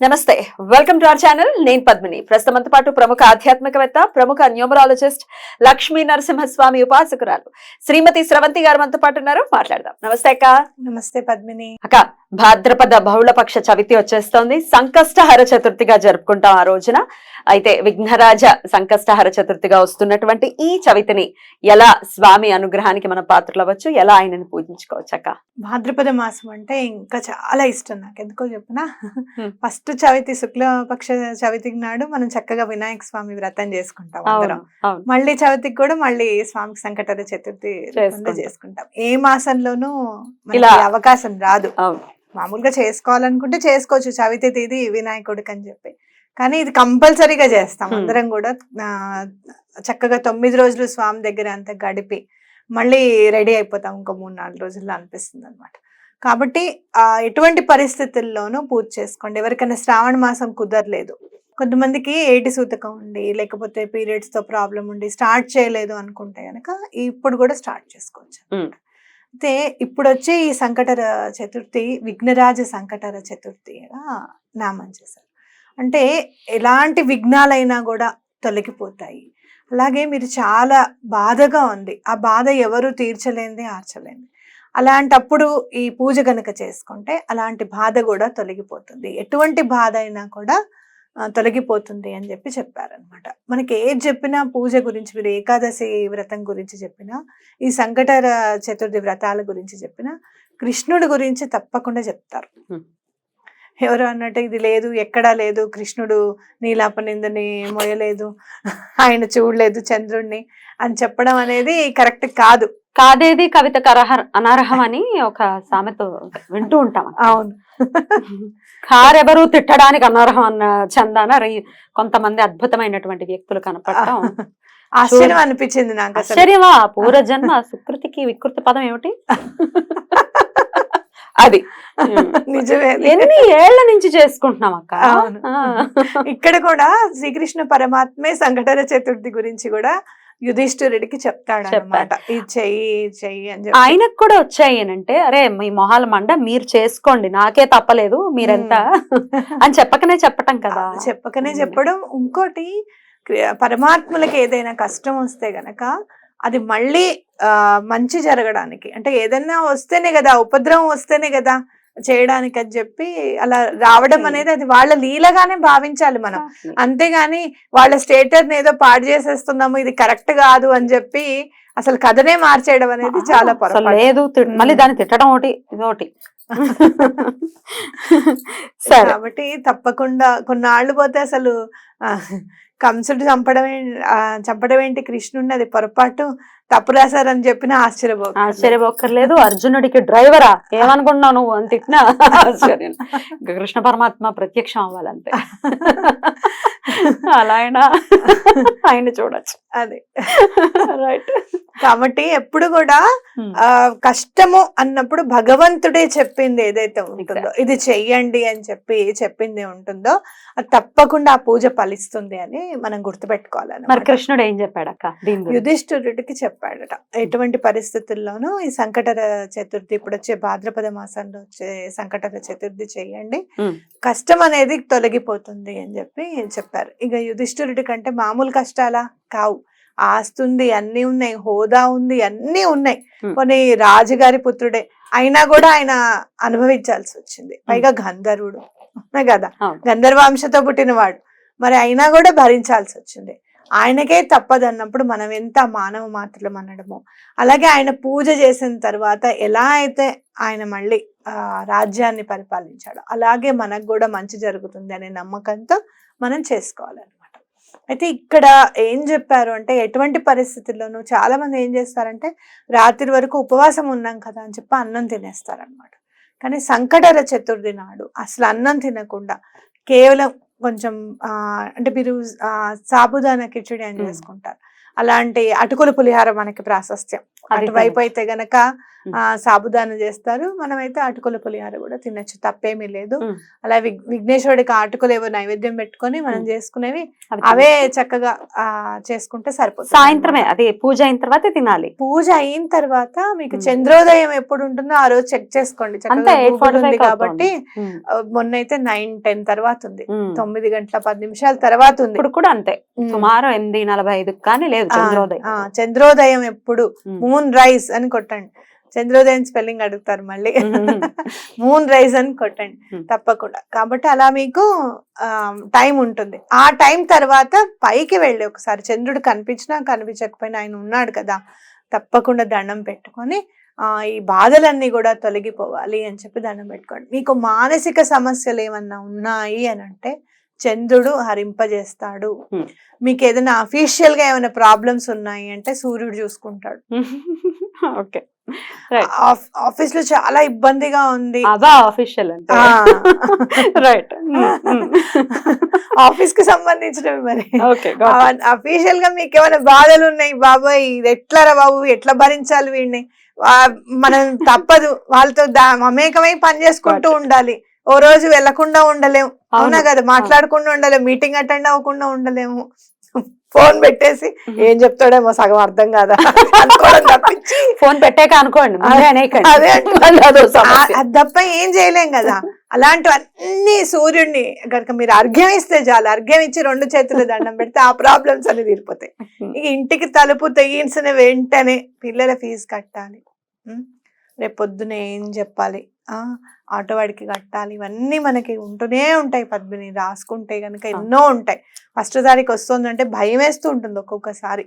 నమస్తే. Welcome to our channel నేను పద్మిని. ప్రస్తుతంతో పాటు ప్రముఖ ఆధ్యాత్మికవేత్త ప్రముఖ న్యూమరాలజిస్ట్ లక్ష్మీ నరసింహస్వామి ఉపాసకురాలు శ్రీమతి స్రవంతి గారు మనతో పాటు ఉన్నారు. మాట్లాడదాం. నమస్తే అక్క. నమస్తే పద్మిని. అక్క భాద్రపద బహుళపక్ష చవితి వచ్చేస్తోంది. సంకష్టహర చతుర్థిగా జరుపుకుంటాం ఆ రోజున. అయితే విఘ్నరాజ సంకష్టహర చతుర్థిగా వస్తున్నటువంటి ఈ చవితిని ఎలా స్వామి అనుగ్రహానికి మనం పాత్రలవచ్చు ఎలా ఆయనని పూజించుకోవచ్చు అక్క? భాద్రపద మాసం అంటే ఇంకా చాలా ఇష్టం నాకు. ఎందుకో చెప్పిన. ఫస్ట్ చవితి శుక్లపక్ష చవితి నాడు మనం చక్కగా వినాయక స్వామి వ్రతం చేసుకుంటాం అందరం. మళ్ళీ చవితికి కూడా మళ్ళీ స్వామికి సంకటర చతుర్థి చేసుకుంటాం. ఏ మాసంలోనూ అవకాశం రాదు. మామూలుగా చేసుకోవాలనుకుంటే చేసుకోవచ్చు. చవితి తేదీ వినాయకుడికి అని చెప్పి. కానీ ఇది కంపల్సరీగా చేస్తాం. అందరం కూడా చక్కగా తొమ్మిది రోజులు స్వామి దగ్గర అంతా గడిపి మళ్ళీ రెడీ అయిపోతాం ఇంకో మూడు నాలుగు రోజుల్లో అనిపిస్తుంది అనమాట కాబట్టి ఆ, ఎటువంటి పరిస్థితుల్లోనూ పూజ చేసుకోండి. ఎవరికైనా శ్రావణ మాసం కుదరలేదు. కొంతమందికి ఏటి సూతకం ఉండి లేకపోతే periods తో ప్రాబ్లం ఉండి స్టార్ట్ చేయలేదు అనుకుంటే కనుక ఇప్పుడు కూడా స్టార్ట్ చేసుకోవచ్చు. అయితే ఇప్పుడు వచ్చే ఈ సంకటర చతుర్థి విఘ్నరాజ సంకటర చతుర్థిగా నామం చేశారు. అంటే ఎలాంటి విఘ్నాలైనా కూడా తొలగిపోతాయి. అలాగే మీరు చాలా బాధగా ఉంది. ఆ బాధ ఎవరు తీర్చలేంది ఆర్చలేంది అలాంటప్పుడు ఈ పూజ కనుక చేసుకుంటే అలాంటి బాధ కూడా తొలగిపోతుంది. ఎటువంటి బాధ అయినా కూడా తొలగిపోతుంది అని చెప్పి చెప్పారనమాట మనకి ఏది చెప్పినా పూజ గురించి మీరు ఏకాదశి వ్రతం గురించి చెప్పినా ఈ సంకటర చతుర్థి వ్రతాల గురించి చెప్పినా కృష్ణుడి గురించి తప్పకుండా చెప్తారు. ఎవరు అన్నట్టు ఇది లేదు ఎక్కడా లేదు కృష్ణుడు నీలాపనిందని మోయలేదు ఆయన చూడలేదు చంద్రుణ్ణి అని చెప్పడం అనేది కరెక్ట్ కాదు. కాదేది కవితకు అర్హ అనర్హం అని ఒక సామెత వింటూ ఉంటాం. అవును. కారెవరు తిట్టడానికి అనర్హం అన్న చందాన రి- కొంతమంది అద్భుతమైనటువంటి వ్యక్తులు కనపడటం. ఆశ్చర్యం అనిపించింది నాకు ఆశ్చర్యమా? పూర్వజన్మ సుకృతికి వికృతి పదం ఏమిటి? అది. నిజమే. ఎన్ని ఏళ్ళ నుంచి చేసుకుంటున్నాం అక్క. ఇక్కడ కూడా శ్రీకృష్ణ పరమాత్మే సంఘటన చతుర్థి గురించి కూడా యుధిష్ఠిరుడికి చెప్తాడు అనమాట ఈ చెయ్యి చెయ్యి అని చెప్పి. ఆయనకు కూడా వచ్చాయి అంటే అరే మీ మొహాల మండ మీరు చేసుకోండి నాకే తప్పలేదు మీరెంత? అని చెప్పకనే చెప్పటం కదా. చెప్పకనే. చెప్పడం. ఇంకోటి పరమాత్మలకి ఏదైనా కష్టం వస్తే గనక అది మళ్ళీ ఆ మంచి జరగడానికి. అంటే ఏదైనా వస్తేనే కదా ఉపద్రవం వస్తేనే కదా చేయడానికి అని చెప్పి అలా రావడం. అనేది అది వాళ్ళ లీలగానే భావించాలి మనం. అంతేగాని వాళ్ళ స్టేటర్ ఏదో పాడు చేసేస్తున్నాము ఇది కరెక్ట్ కాదు అని చెప్పి అసలు కథనే మార్చేయడం అనేది చాలా లేదు మళ్ళీ. దాన్ని తిట్టడం ఒకటి ఇదొకటి. సరే. కాబట్టి తప్పకుండా కొన్నాళ్ళు పోతే అసలు కంసుడు చంపడం చంపడం ఏంటి కృష్ణుడిని అది పొరపాటు. తప్పు రాశారని చెప్పిన ఆశ్చర్యపో ఆశ్చర్యపోక్కర్లేదు. అర్జునుడికి డ్రైవరా? ఏమనుకుంటున్నావు నువ్వు? అని తిట్టినా ఆశ్చర్యం. ఇంకా కృష్ణ పరమాత్మ ప్రత్యక్షం అవ్వాలంతే. అలా అయినా ఆయన చూడొచ్చు. అదే. రైట్ కాబట్టి ఎప్పుడు కూడా ఆ కష్టము అన్నప్పుడు భగవంతుడే చెప్పింది ఏదైతే ఉంటుందో ఇది చెయ్యండి అని చెప్పి చెప్పింది ఉంటుందో అది తప్పకుండా ఆ పూజ ఫలిస్తుంది అని మనం మరి గుర్తుపెట్టుకోవాలి కృష్ణుడు ఏం చెప్పాడు అక్క? యుధిష్ఠిరుడికి చెప్పాడట. ఎటువంటి పరిస్థితుల్లోనూ ఈ సంకటర చతుర్థి ఇప్పుడు వచ్చే భాద్రపద మాసంలో వచ్చే సంకటర చతుర్థి చేయండి. కష్టం అనేది తొలగిపోతుంది అని చెప్పి చెప్పారు. ఇక యుధిష్ఠిరుడి కంటే మామూలు కష్టాలా? కావు. ఆస్తుంది అన్ని ఉన్నాయి హోదా ఉంది అన్ని ఉన్నాయి. కొన్ని రాజుగారి పుత్రుడే అయినా కూడా ఆయన అనుభవించాల్సి వచ్చింది. పైగా గంధర్వుడు కదా. గంధర్వాంశతో పుట్టినవాడు. మరి అయినా కూడా భరించాల్సి వచ్చింది. ఆయనకే తప్పదన్నప్పుడు మనం ఎంత మానవ మాత్రలం అనడము అలాగే ఆయన పూజ చేసిన తర్వాత ఎలా అయితే ఆయన మళ్ళీ ఆ రాజ్యాన్ని పరిపాలించాడు అలాగే మనకు కూడా మంచి జరుగుతుంది అనే నమ్మకంతో మనం చేసుకోవాలన్నమాట. అయితే ఇక్కడ ఏం చెప్పారు అంటే ఎటువంటి పరిస్థితుల్లోనూ చాలా మంది ఏం చేస్తారంటే రాత్రి వరకు ఉపవాసం ఉన్నాం కదా అని చెప్పి అన్నం తినేస్తారనమాట కానీ సంకటర చతుర్థి నాడు అసలు అన్నం తినకుండా కేవలం కొంచెం ఆ, అంటే మీరు సాబుదానా కిచడి అని. చేసుకుంటారు. అలాంటి అటుకుల పులిహార మనకి ప్రాశస్త్యం. అటువైపు. అయితే గనక సాబుదాన చేస్తారు. మనమైతే అటుకుల పులిహార కూడా తినొచ్చు. తప్పేమీ లేదు. అలా విఘ్నేశ్వరుడికి ఆ అటుకులు ఏవో నైవేద్యం పెట్టుకొని మనం. చేసుకునేవి అవి చక్కగా ఆ చేసుకుంటే సరిపోతుంది సాయంత్రమే అది పూజ అయిన తర్వాత తినాలి. పూజ అయిన తర్వాత మీకు. చంద్రోదయం ఎప్పుడు ఉంటుందో ఆ రోజు చెక్ చేసుకోండి. ఉంది కాబట్టి మొన్న అయితే నైన్ టెన్ తర్వాత ఉంది. తొమ్మిది గంటల పది నిమిషాల తర్వాత ఉంది. ఇప్పుడు కూడా అంతే. సుమారు ఎనిమిది నలభై ఐదు కానీ లేదు చంద్రోదయం. చంద్రోదయం ఎప్పుడు. మూన్ రైస్ అని కొట్టండి. చంద్రోదయం స్పెల్లింగ్ అడుగుతారు మళ్ళీ. మూన్ రైస్ అని కొట్టండి. ఉమ్. తప్పకుండా. కాబట్టి అలా మీకు టైం ఉంటుంది. ఆ టైం తర్వాత పైకి వెళ్ళి ఒకసారి చంద్రుడు కనిపించినా కనిపించకపోయినా ఆయన ఉన్నాడు కదా తప్పకుండా దండం పెట్టుకొని ఆ ఈ బాధలన్నీ కూడా తొలగిపోవాలి అని చెప్పి దండం పెట్టుకోండి. మీకు మానసిక సమస్యలు ఏమన్నా ఉన్నాయి అని అంటే చంద్రుడు హరింపజేస్తాడు. మీకు ఏదైనా అఫీషియల్గా ఏమైనా ప్రాబ్లమ్స్ ఉన్నాయి అంటే సూర్యుడు చూసుకుంటాడు. ఓకే. ఆఫీస్లో చాలా ఇబ్బందిగా ఉంది. ఆఫీషియల్. రైట్ ఆఫీస్కి సంబంధించినవి మరి. అఫీషియల్గా మీకు ఏమైనా బాధలు ఉన్నాయి బాబాయ్ ఇది ఎట్లారా బాబు? ఎట్లా భరించాలి వీడిని? మనం తప్పదు. వాళ్ళతో మమేకమై పని చేసుకుంటూ. ఉండాలి. ఓ రోజు వెళ్ళకుండా ఉండలేము. అవునా కదా? మాట్లాడకుండా ఉండలేము. మీటింగ్ అటెండ్ అవ్వకుండా ఉండలేము. ఫోన్ పెట్టేసి ఏం చెప్తాడేమో సగం అర్థం కాదా? అనుకోవడం తప్పించి. ఫోన్ పెట్టాక అనుకోండి అదే తప్ప ఏం చేయలేం కదా? అలాంటివన్నీ సూర్యుడిని కనుక మీరు అర్ఘ్యం ఇస్తే చాలు. అర్ఘ్యం ఇచ్చి రెండు చేతులు దండం పెడితే ఆ ప్రాబ్లమ్స్ అన్ని తీరిపోతాయి. ఇక ఇంటికి తలుపు తెగించిన వెంటనే పిల్లల ఫీజు కట్టాలి? రేపు పొద్దున ఏం చెప్పాలి? ఆ ఆటో వాడికి కట్టాలి. ఇవన్నీ మనకి ఉంటూనే ఉంటాయి పద్మిని. రాసుకుంటే కనుక ఎన్నో ఉంటాయి. ఫస్ట్ తారీఖు వస్తుందంటే భయం వేస్తూ ఉంటుంది ఒక్కొక్కసారి.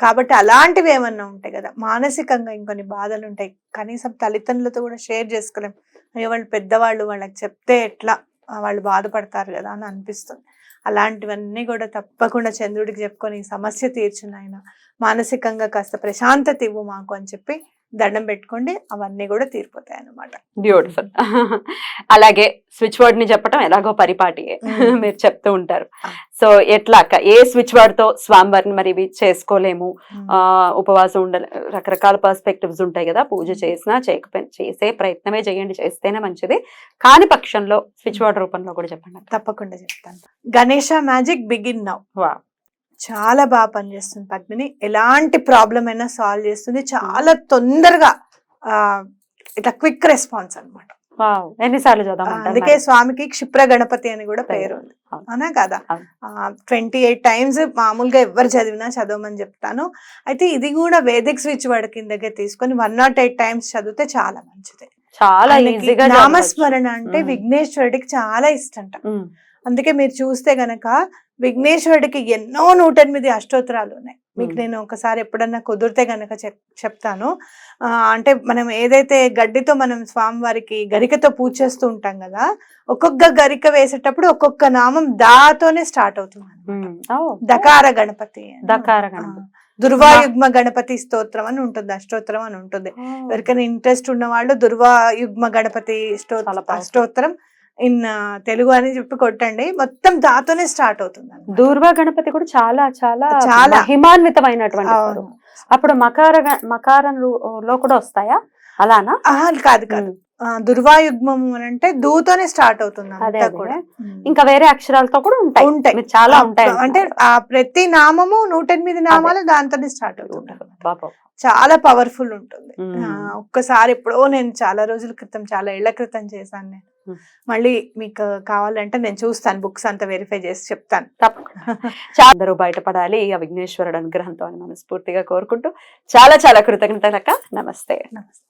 కాబట్టి అలాంటివి ఏమన్నా ఉంటాయి కదా? మానసికంగా ఇంకొన్ని బాధలు ఉంటాయి. కనీసం తల్లిదండ్రులతో కూడా షేర్ చేసుకోలేం. అయ్యో వాళ్ళు పెద్దవాళ్ళు వాళ్ళకి చెప్తే ఎట్లా? వాళ్ళు బాధపడతారు కదా అని అనిపిస్తుంది. అలాంటివన్నీ కూడా తప్పకుండా చంద్రుడికి చెప్పుకొని సమస్య తీర్చును ఆయన మానసికంగా కాస్త ప్రశాంతత ఇవ్వు మాకు అని చెప్పి దండం పెట్టుకోండి అవన్నీ కూడా తీరిపోతాయి అన్నమాట. బ్యూటిఫుల్ అలాగే స్విచ్ వర్డ్ని చెప్పడం ఎలాగో పరిపాటియే. Mm. మీరు చెప్తూ ఉంటారు. సో ఎట్లా ఏ స్విచ్ వర్డ్తో స్వామివారిని మరి ఇవి చేసుకోలేము? ఆ ఉపవాసం ఉండాలి రకరకాల పర్స్పెక్టివ్స్ ఉంటాయి కదా పూజ చేసినా చేయకపోయినా చేసే ప్రయత్నమే చేయండి చేస్తేనే మంచిది. కాని పక్షంలో స్విచ్ వర్డ్ రూపంలో కూడా చెప్పండి. తప్పకుండా చెప్తాను. Ganesha magic begin now. చాలా బాగా పనిచేస్తుంది పద్మిని. ఎలాంటి ప్రాబ్లం అయినా సాల్వ్ చేస్తుంది. చాలా తొందరగా ఇట్లా క్విక్ రెస్పాన్స్ అన్నమాట. Wow. ఎన్నిసార్లు అందుకే? స్వామికి క్షిప్ర గణపతి అని కూడా పేరు ఉంది. అవును. కదా. ట్వంటీ ఎయిట్ టైమ్స్ మామూలుగా ఎవరు చదివినా చదవమని చెప్తాను. అయితే ఇది కూడా వేదిక్ స్విచ్ వర్డ్ కిందకే తీసుకొని వన్ నాట్ ఎయిట్ టైమ్స్ చదివితే చాలా మంచిది. చాలా ఈజీగా నామస్మరణ అంటే. విఘ్నేశ్వరుడికి చాలా ఇష్టంట. అందుకే మీరు చూస్తే గనక విఘ్నేశ్వరుడికి ఎన్నో నూట ఎనిమిది అష్టోత్తరాలు ఉన్నాయి మీకు. నేను ఒకసారి ఎప్పుడన్నా కుదిరితే గనక చెప్ చెప్తాను అంటే మనం ఏదైతే గడ్డితో మనం స్వామివారికి గరికతో పూజ చేస్తూ ఉంటాం కదా ఒక్కొక్క గరిక వేసేటప్పుడు ఒక్కొక్క నామం దాతోనే స్టార్ట్ అవుతుంది. దకార గణపతి దకార. గణపతి. దుర్వాయుగ్మ గణపతి స్తోత్రం అని ఉంటుంది అష్టోత్తరం అని ఉంటుంది ఎవరికైనా ఇంట్రెస్ట్ ఉన్న వాళ్ళు దుర్వాయుగ్మ గణపతి స్తోత్రం ఇన్ తెలుగు అని చెప్పి కొట్టండి మొత్తం దాతోనే స్టార్ట్ అవుతుంది. దూర్వా గణపతి కూడా చాలా చాలా చాలా. స్వరూపం. అప్పుడు మకార గ- మకారం రు- లో కూడా వస్తాయా అలానా కాదు కాదు దుర్వాయుగ్మము అని అంటే దూతోనే స్టార్ట్ అవుతుంది అదే అంతా అదే. కూడా ఉమ్. ఇంకా వేరే అక్షరాలతో కూడా ఉంటాయి ఉంటాయి. మీరు చాలా ఉంటాయి అంటే ఆ ప్రతి నామము నూట ఎనిమిది నామాలు దాంతోనే స్టార్ట్ అవుతుంది. పాపం. చాలా పవర్ఫుల్ ఉంటుంది. ఆ, ఒక్కసారి ఎప్పుడో నేను చాలా రోజుల క్రితం చాలా ఏళ్ళ క్రితం చేశాను నేను. మళ్ళీ మీకు కావాలంటే నేను చూస్తాను బుక్స్ అంతా వెరిఫై చేసి చెప్తాను తప్పకుండా చాలా అందరూ బయటపడాలి ఆ విఘ్నేశ్వరుడు అనుగ్రహంతో అని మనస్ఫూర్తిగా కోరుకుంటూ చాలా చాలా కృతజ్ఞతలక్క నమస్తే నమస్తే